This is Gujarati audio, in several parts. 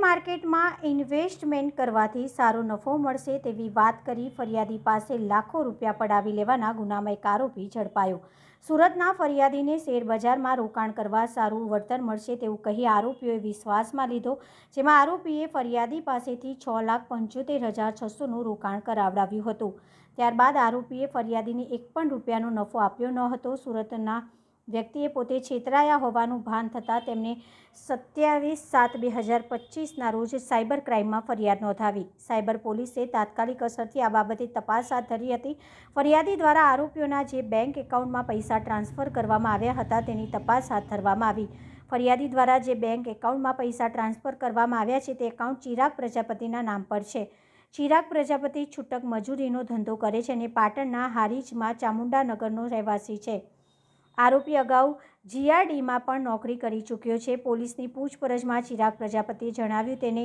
માર્કેટમાં ઇન્વેસ્ટમેન્ટ કરવાથી સારો નફો મળશે તેવી વાત કરી ફરિયાદી પાસે લાખો રૂપિયા પડાવી લેવાના ગુનામાં એક આરોપી ઝડપાયો. સુરતના ફરિયાદીને શેરબજારમાં રોકાણ કરવા સારું વળતર મળશે તેવું કહી આરોપીઓએ વિશ્વાસમાં લીધો, જેમાં આરોપીએ ફરિયાદી પાસેથી છ લાખ પંચોતેર હજાર છસોનું રોકાણ કરાવડાવ્યું હતું. ત્યારબાદ આરોપીએ ફરિયાદીને એક પણ રૂપિયાનો નફો આપ્યો ન હતો. સુરતના વ્યક્તિએ પોતે છેતરાયા હોવાનું ભાન થતાં તેમને સત્યાવીસ સાત બે હજાર પચીસના રોજ સાયબર ક્રાઇમમાં ફરિયાદ નોંધાવી. સાયબર પોલીસે તાત્કાલિક અસરથી આ બાબતે તપાસ હાથ ધરી હતી. ફરિયાદી દ્વારા આરોપીઓના જે બેંક એકાઉન્ટમાં પૈસા ટ્રાન્સફર કરવામાં આવ્યા હતા તેની તપાસ હાથ ધરવામાં આવી. ફરિયાદી દ્વારા જે બેંક એકાઉન્ટમાં પૈસા ટ્રાન્સફર કરવામાં આવ્યા છે તે એકાઉન્ટ ચિરાગ પ્રજાપતિના નામ પર છે. ચિરાગ પ્રજાપતિ છૂટક મજૂરીનો ધંધો કરે છે અને પાટણના હારીજમાં ચામુંડાનગરનો રહેવાસી છે. આરોપી અગાઉ જીઆરડીમાં પણ નોકરી કરી ચૂક્યો છે. પોલીસની પૂછપરછમાં ચિરાગ પ્રજાપતિએ જણાવ્યું, તેને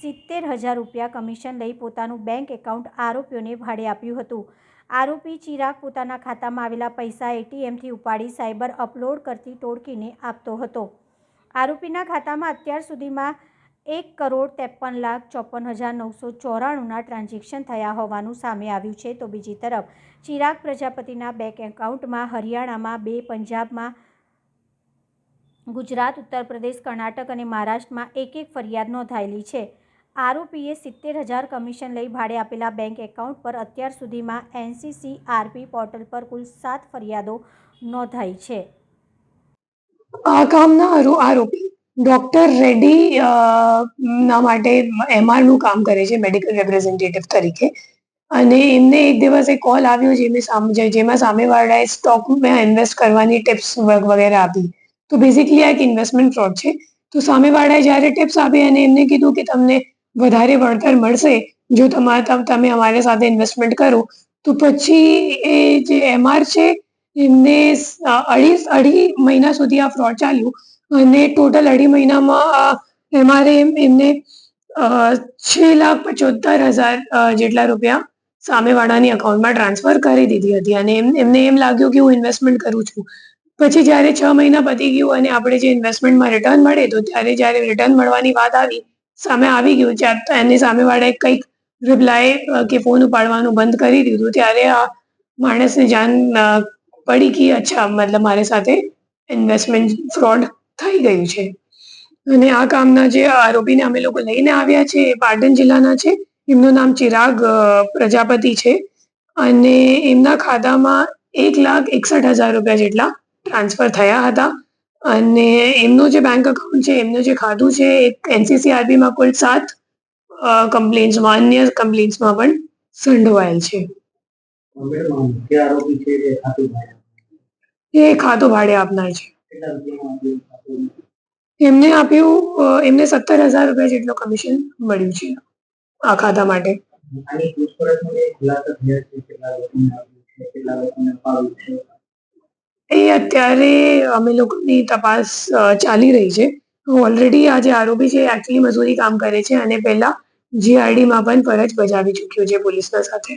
સિત્તેર હજાર રૂપિયા કમિશન લઈ પોતાનું બેંક એકાઉન્ટ આરોપીઓને ભાડે આપ્યું હતું. આરોપી ચિરાગ પોતાના ખાતામાં આવેલા પૈસા એટીએમથી ઉપાડી સાયબર અપલોડ કરતી ટોળકીને આપતો હતો. આરોપીના ખાતામાં અત્યાર સુધીમાં એક કરોડ ત્રેપન લાખ ચોપન હજાર નવસો ચોરાણુંના ટ્રાન્ઝેક્શન થયા હોવાનું સામે આવ્યું છે. તો બીજી તરફ, ચિરાગ પ્રજાપતિના બેંક એકાઉન્ટમાં હરિયાણામાં બે, પંજાબમાં ગુજરાત, ઉત્તર પ્રદેશ, કર્ણાટક અને મહારાષ્ટ્રમાં એક એક ફરિયાદ નોંધાયેલી છે. આરોપીએ સિત્તેર હજાર કમિશન લઈ ભાડે આપેલા બેંક એકાઉન્ટ પર અત્યાર સુધીમાં એનસીસી આરપી પોર્ટલ પર કુલ સાત ફરિયાદો નોંધાઈ છે. આ કામના આરોપી ડોક્ટર રેડ્ડી ના માટે એમઆરનું કામ કરે છે, મેડિકલ રિપ્રેઝેન્ટેટિવ તરીકે. અને એમને એક દિવસ એક કોલ આવ્યો જેમાં જેમાં સામેવાળાએ સ્ટોકમાં ઇન્વેસ્ટ કરવાની ટિપ્સ વગેરે આપી. તો બેઝિકલી આ એક ઇન્વેસ્ટમેન્ટ ફ્રોડ છે. તો સામેવાળાએ જ્યારે ટિપ્સ આપી અને એમને કીધું કે તમને વધારે વળતર મળશે, જો તમારે તમ- તમે અમારી સાથે ઇન્વેસ્ટમેન્ટ કરો, તો પછી એ જે એમઆર છે, એમને અઢી અઢી મહિના સુધી આ ફ્રોડ ચાલ્યું. અને ટોટલ અઢી મહિનામાં આ એમઆરએ એમને છ લાખ પચોતેર હજાર જેટલા રૂપિયા સામેવાળાની અકાઉન્ટમાં ટ્રાન્સફર કરી દીધી હતી. અને એમ, એમને એમ લાગ્યું કે હું ઇન્વેસ્ટમેન્ટ કરું છું. પછી જ્યારે છ મહિના પતી ગયું અને આપણે જે ઇન્વેસ્ટમેન્ટમાં રિટર્ન મળે, તો ત્યારે જ્યારે રિટર્ન મળવાની વાત આવી, સામે આવી ગયું ત્યારે તો એની સામેવાળાએ કંઈક રિપ્લાય કે ફોન ઉપાડવાનું બંધ કરી દીધું. ત્યારે આ માણસને જાણ પડી કે અચ્છા, મતલબ મારી સાથે ઇન્વેસ્ટમેન્ટ ફ્રોડ થઈ ગયું છે. અને આ કામના જે આરોપીને અમે લોકો લઈને આવ્યા છે, એ પાટણ જિલ્લાના છે. એમનું નામ ચિરાગ પ્રજાપતિ છે. અને એમના ખાતામાં એક લાખ એકસઠ હજાર રૂપિયા જેટલા ટ્રાન્સફર થયા હતા. અને એમનું જે બેંક અકાઉન્ટ છે, એમનું જે ખાતું છે એક એનસીસીઆરબીમાં કુલ સાત કમ્પ્લેન્ટ્સમાં અન્ય કમ્પ્લેન્ટ્સમાં પણ સંડોવાયેલ છે. એ ખાતું ભાડે આપનાર છે કેટલા રૂપિયામાં આપ્યું ખાતું? એમને આપ્યું એમને સત્તર હજાર રૂપિયા જેટલું કમિશન મળ્યું છે આ ખાતા માટે. એ અત્યારે અમે લોકોની તપાસ ચાલી રહી છે. ઓલરેડી આ જે આરોપી છે એકચ્યુઅલી મજૂરી કામ કરે છે અને પહેલા જીઆરડીમાં પણ ફરજ બજાવી ચૂક્યો છે પોલીસના સાથે.